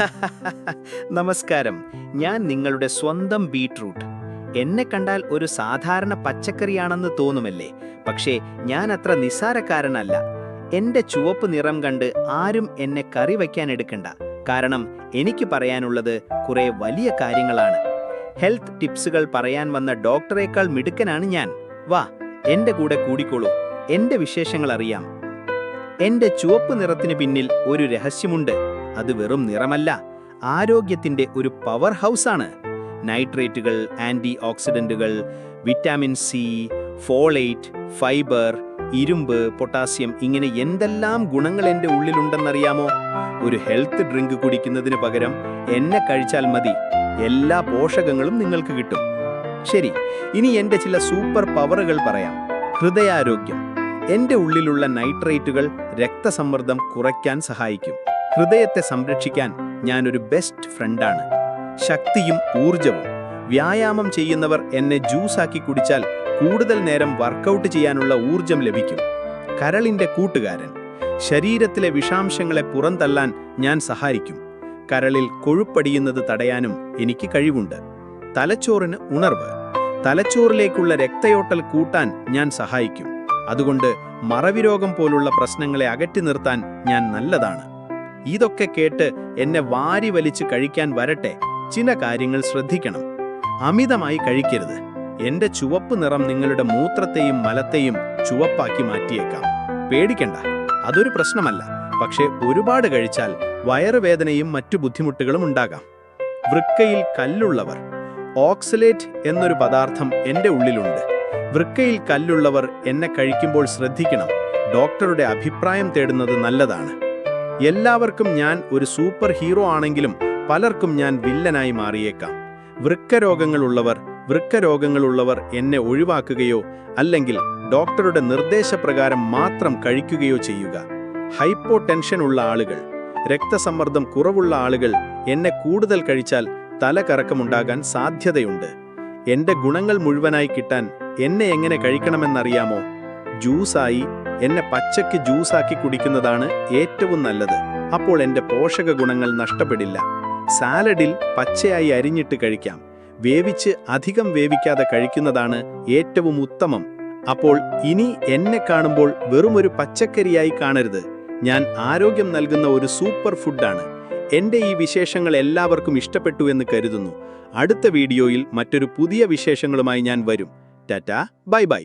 നമസ്കാരം. ഞാൻ നിങ്ങളുടെ സ്വന്തം ബീട്രൂട്ട്. എന്നെ കണ്ടാൽ ഒരു സാധാരണ പച്ചക്കറിയാണെന്ന് തോന്നുമല്ലേ? പക്ഷേ ഞാൻ അത്ര നിസ്സാരക്കാരനല്ല. എന്റെ ചുവപ്പ് നിറം കണ്ട് ആരും എന്നെ കറി വയ്ക്കാൻ എടുക്കണ്ട. കാരണം എനിക്ക് പറയാനുള്ളത് കുറെ വലിയ കാര്യങ്ങളാണ്. ഹെൽത്ത് ടിപ്സുകൾ പറയാൻ വന്ന ഡോക്ടറേക്കാൾ മിടുക്കനാണ് ഞാൻ. വാ എന്റെ കൂടെ കൂടിക്കോളൂ. എന്റെ വിശേഷങ്ങൾ അറിയാം. എന്റെ ചുവപ്പ് നിറത്തിന് പിന്നിൽ ഒരു രഹസ്യമുണ്ട്. അത് വെറും നിറമല്ല ആരോഗ്യത്തിന്റെ ഒരു പവർ ഹൗസാണ് നൈട്രേറ്റുകൾ ആന്റി ഓക്സിഡന്റുകൾ വിറ്റാമിൻ സി ഫോളേറ്റ് ഫൈബർ ഇരുമ്പ് പൊട്ടാസ്യം ഇങ്ങനെ എന്തെല്ലാം ഗുണങ്ങൾ എന്റെ ഉള്ളിലുണ്ടെന്നറിയാമോ? ഒരു ഹെൽത്ത് ഡ്രിങ്ക് കുടിക്കുന്നതിന് പകരം എന്നെ കഴിച്ചാൽ മതി. എല്ലാ പോഷകങ്ങളും നിങ്ങൾക്ക് കിട്ടും. ശരി ഇനി എന്റെ ചില സൂപ്പർ പവറുകൾ പറയാം. ഹൃദയാരോഗ്യം. എന്റെ ഉള്ളിലുള്ള നൈട്രേറ്റുകൾ രക്തസമ്മർദ്ദം കുറയ്ക്കാൻ സഹായിക്കും. ഹൃദയത്തെ സംരക്ഷിക്കാൻ ഞാനൊരു ബെസ്റ്റ് ഫ്രണ്ടാണ് ശക്തിയും ഊർജവും. വ്യായാമം ചെയ്യുന്നവർ എന്നെ ജ്യൂസാക്കി കുടിച്ചാൽ കൂടുതൽ നേരം വർക്കൗട്ട് ചെയ്യാനുള്ള ഊർജം ലഭിക്കും. കരളിന്റെ കൂട്ടുകാരൻ. ശരീരത്തിലെ വിഷാംശങ്ങളെ പുറന്തള്ളാൻ ഞാൻ സഹായിക്കും. കരളിൽ കൊഴുപ്പടിയുന്നത് തടയാനും എനിക്ക് കഴിവുണ്ട്. തലച്ചോറിന് ഉണർവ്. തലച്ചോറിലേക്കുള്ള രക്തയോട്ടൽ കൂട്ടാൻ ഞാൻ സഹായിക്കും. അതുകൊണ്ട് മറവിരോഗം പോലുള്ള പ്രശ്നങ്ങളെ അകറ്റി നിർത്താൻ ഞാൻ നല്ലതാണ്. ഇതൊക്കെ കേട്ട് എന്നെ വാരി വലിച്ച് കഴിക്കാൻ വരട്ടെ. ചില കാര്യങ്ങൾ ശ്രദ്ധിക്കണം. അമിതമായി കഴിക്കരുത്. എന്റെ ചുവപ്പ് നിറം നിങ്ങളുടെ മൂത്രത്തെയും മലത്തെയും ചുവപ്പാക്കി മാറ്റിയേക്കാം. പേടിക്കണ്ട. അതൊരു പ്രശ്നമല്ല. പക്ഷേ ഒരുപാട് കഴിച്ചാൽ വയറുവേദനയും മറ്റു ബുദ്ധിമുട്ടുകളും ഉണ്ടാകാം. വൃക്കയിൽ കല്ലുള്ളവർ. ഓക്സലേറ്റ് എന്നൊരു പദാർത്ഥം എന്റെ ഉള്ളിലുണ്ട്. വൃക്കയിൽ കല്ലുള്ളവർ എന്നെ കഴിക്കുമ്പോൾ ശ്രദ്ധിക്കണം. ഡോക്ടറുടെ അഭിപ്രായം തേടുന്നത് നല്ലതാണ്. എല്ലാവർക്കും ഞാൻ ഒരു സൂപ്പർ ഹീറോ ആണെങ്കിലും പലർക്കും ഞാൻ വില്ലനായി മാറിയേക്കാം. വൃക്കരോഗങ്ങളുള്ളവർ വൃക്കരോഗങ്ങളുള്ളവർ എന്നെ ഒഴിവാക്കുകയോ അല്ലെങ്കിൽ ഡോക്ടറുടെ നിർദ്ദേശപ്രകാരം മാത്രം കഴിക്കുകയോ ചെയ്യുക. ഹൈപ്പോടെൻഷൻ ഉള്ള ആളുകൾ രക്തസമ്മർദ്ദം കുറവുള്ള ആളുകൾ എന്നെ കൂടുതൽ കഴിച്ചാൽ തലകറക്കമുണ്ടാകാൻ സാധ്യതയുണ്ട്. എന്റെ ഗുണങ്ങൾ മുഴുവനായി കിട്ടാൻ എന്നെ എങ്ങനെ കഴിക്കണമെന്നറിയാമോ? ജ്യൂസായി എന്നെ പച്ചയ്ക്ക് ജ്യൂസാക്കി കുടിക്കുന്നതാണ് ഏറ്റവും നല്ലത്. അപ്പോൾ എന്റെ പോഷക ഗുണങ്ങൾ നഷ്ടപ്പെടില്ല. സാലഡിൽ പച്ചയായി അരിഞ്ഞിട്ട് കഴിക്കാം. വേവിച്ച് അധികം വേവിക്കാതെ കഴിക്കുന്നതാണ് ഏറ്റവും ഉത്തമം. അപ്പോൾ ഇനി എന്നെ കാണുമ്പോൾ വെറുമൊരു പച്ചക്കറിയായി കാണരുത്. ഞാൻ ആരോഗ്യം നൽകുന്ന ഒരു സൂപ്പർ ഫുഡാണ്. എന്റെ ഈ വിശേഷങ്ങൾ എല്ലാവർക്കും ഇഷ്ടപ്പെട്ടു എന്ന് കരുതുന്നു. അടുത്ത വീഡിയോയിൽ മറ്റൊരു പുതിയ വിശേഷങ്ങളുമായി ഞാൻ വരും. Tata bye bye.